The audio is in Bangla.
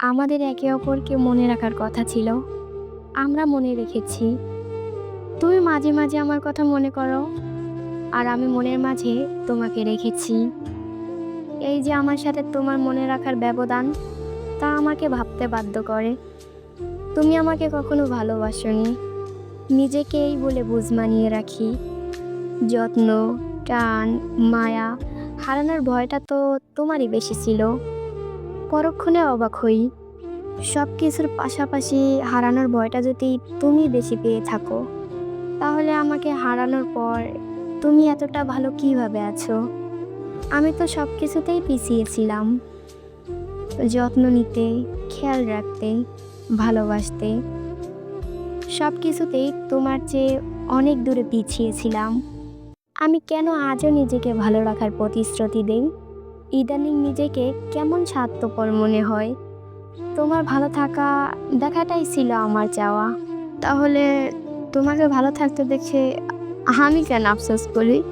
আমাদের একে অপরকে মনে রাখার কথা ছিল। আমরা মনে রেখেছি। তুমি মাঝে মাঝে আমার কথা মনে করো, আর আমি মনের মাঝে তোমাকে রেখেছি। এই যে আমার সাথে তোমার মনে রাখার ব্যবধান, তা আমাকে ভাবতে বাধ্য করে। তুমি আমাকে কখনো ভালোবাসোনি। নিজেকে এই বলে বুঝ মানিয়ে রাখি। যত্ন, টান, মায়া, হারানোর ভয়টা তো তোমারই বেশি ছিল। পরক্ষণে অবাক হই। সব কিছুর পাশাপাশি হারানোর ভয়টা যদি তুমি বেশি পেয়ে থাকো, তাহলে আমাকে হারানোর পর তুমি এতটা ভালো কীভাবে আছো? আমি তো সব কিছুতেই পিছিয়েছিলাম যত্ন নিতে, খেয়াল রাখতে, ভালোবাসতে, সব কিছুতেই তোমার চেয়ে অনেক দূরে পিছিয়েছিলাম আমি কেন আজও নিজেকে ভালো রাখার প্রতিশ্রুতি দেই? ইদানিং নিজেকে কেমন স্বার্থপর মনে হয়? তোমার ভালো থাকা দেখাটাই ছিল আমার চাওয়া। তাহলে তোমাকে ভালো থাকতে দেখে আমি কেন আফসোস করি?